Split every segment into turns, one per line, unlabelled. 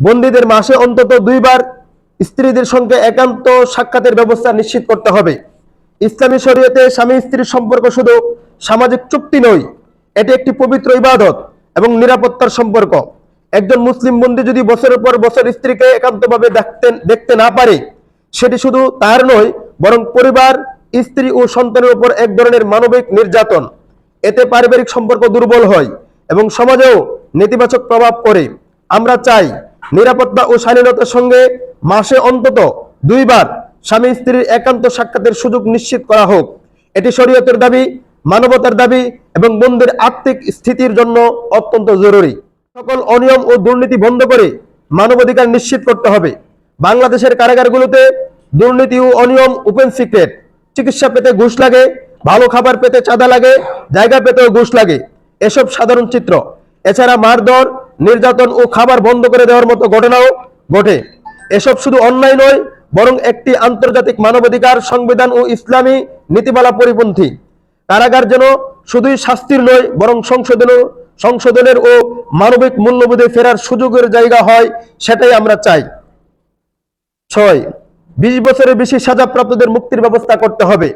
বন্দীদের মাসে অন্তত দুইবার স্ত্রীদের সঙ্গে একান্ত সাক্ষাতের ব্যবস্থা নিশ্চিত করতে হবে। ইসলামী শরীয়তে স্বামী স্ত্রীর সম্পর্ক শুধু সামাজিক চুক্তি নয়, এটি একটি পবিত্র ইবাদত এবং নিরাপত্তার সম্পর্ক। একজন মুসলিম বন্দী যদি বছরের পর বছর স্ত্রীকে একান্তভাবে দেখতে দেখতে না পারে, সেটি শুধু তার নয়, বরং পরিবার, স্ত্রী ও সন্তানের উপর এক ধরনের মানবিক নির্যাতন। এতে পারিবারিক সম্পর্ক দুর্বল হয় এবং সমাজেও নেতিবাচক প্রভাব পড়ে। আমরা চাই নিরাপত্তা ও স্বাধীনতার সঙ্গে মাসে অন্তত দুইবার স্বামী স্ত্রীর একান্ত সাক্ষাতের সুযোগ নিশ্চিত করা হোক। এটি শরীয়তের দাবি, মানবতার দাবি এবং বন্ধুর আর্থিক স্থিতির জন্য অত্যন্ত জরুরি। সকল অনিয়ম ও দুর্নীতি বন্ধ করে মানবাধিকার নিশ্চিত করতে হবে। বাংলাদেশের কারাগারগুলোতে দুর্নীতি ও অনিয়ম ওপেন সিক্রেট। চিকিৎসা পেতে ঘুষ লাগে, ভালো খাবার পেতে চাঁদা লাগে, জায়গা পেতেও ঘুষ লাগে। এসব সাধারণ চিত্র। এছাড়া মারধর নির্যাতন ও খাবার বন্ধ করে দেওয়ার মতো ঘটনাও ঘটে। এসব শুধু অন্যায় নয়, বরং একটি আন্তর্জাতিক মানবাধিকার সংবিধান ও ইসলামী নীতিমালা পরিপন্থী। কারাগার যেন শুধুই শাস্তির নয়, বরং সংশোধন সংশোধনের ও মানবিক মূল্যবোধে ফেরার সুযোগের জায়গা হয়, সেটাই আমরা চাই। ছয়, বিশ বছরের বেশি সাজাপ্রাপ্তদের মুক্তির ব্যবস্থা করতে হবে।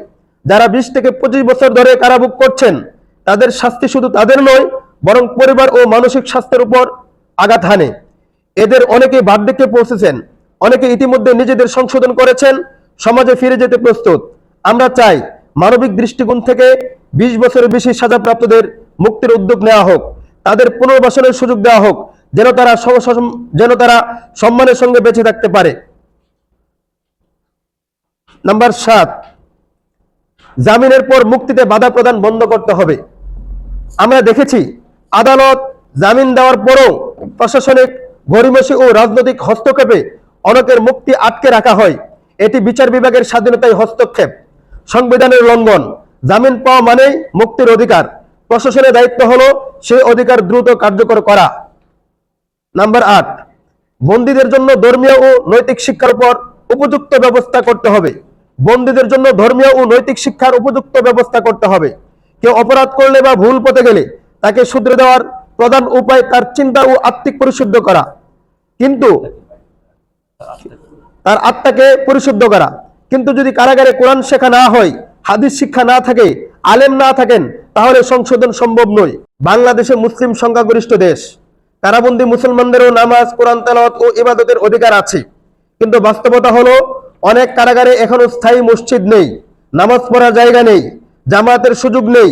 যারা বিশ থেকে পঁচিশ বছর ধরে কারাভোগ করছেন, তাদের শাস্তি শুধু তাদের নয় বরং পরিবার ও মানসিক স্বাস্থ্যের উপর আঘাত হানে। এদের অনেকে বার্ধক্যে পৌঁছেছেন, অনেকে ইতিমধ্যে নিজেদের সংশোধন করেছেন, সমাজে ফিরে যেতে প্রস্তুত। আমরা চাই মানবিক দৃষ্টিকোণ থেকে বিশ বছরের বেশি সাজাপ্রাপ্তদের মুক্তির উদ্যোগ নেওয়া হোক, তাদের পুনর্বাসনের সুযোগ দেওয়া হোক, যেন তারা যেন তারা সম্মানের সঙ্গে বেঁচে থাকতে পারে। নাম্বার সাত, জামিনের পর মুক্তিতে বাধা প্রদান বন্ধ করতে হবে। আমরা দেখেছি আদালত জামিন দেওয়ার পরও প্রশাসনিক গরিমসি ও রাজনৈতিক হস্তক্ষেপে অনেকের মুক্তি আটকে রাখা হয়। এটি বিচার বিভাগের স্বাধীনতায় হস্তক্ষেপ। সংবিধানের লঙ্ঘন। জামিন পাওয়া মানেই মুক্তির অধিকার। প্রশাসনের দায়িত্ব হল সেই অধিকার দ্রুত কার্যকর করা। নাম্বার আট। বন্দীদের জন্য ধর্মীয় ও নৈতিক শিক্ষার উপর উপযুক্ত ব্যবস্থা করতে হবে। বন্দীদের জন্য ধর্মীয় ও নৈতিক শিক্ষার উপযুক্ত ব্যবস্থা করতে হবে। কেউ অপরাধ করলে বা ভুল পথে গেলে তাকে শুধরে দেওয়ার প্রধান উপায় তার চিন্তা ও আত্মিক পরিশুদ্ধ করা। কিন্তু তার আত্মাকে পরিশুদ্ধ করা। কিন্তু যদি কারাগারে কোরআন শেখা না হয়, হাদিস শিক্ষা না থাকে, আলেম না থাকেন, তাহলে সংশোধন সম্ভব নয়। বাংলাদেশে মুসলিম সংখ্যাগরিষ্ঠ দেশ। কারাবন্দী মুসলমানদেরও নামাজ, কোরআন, তেলাওয়াত ও ইবাদতের অধিকার আছে। কিন্তু বাস্তবতা হলো, অনেক কারাগারে এখনও স্থায়ী মসজিদ নেই, নামাজ পড়ার জায়গা নেই, জামায়াতের সুযোগ নেই,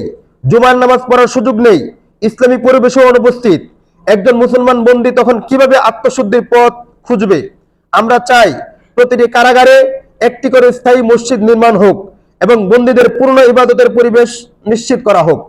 জুমার নামাজ পড়ার সুযোগ নেই ইসলামী পরিবেশে অনুপস্থিত। একজন মুসলমান বন্দী তখন কীভাবে আত্মশুদ্ধির পথ খুঁজবে? আমরা চাই প্রতিটি কারাগারে একটি করে স্থায়ী মসজিদ নির্মাণ হোক এবং বন্দীদের পূর্ণ ইবাদতের পরিবেশ নিশ্চিত করা হোক।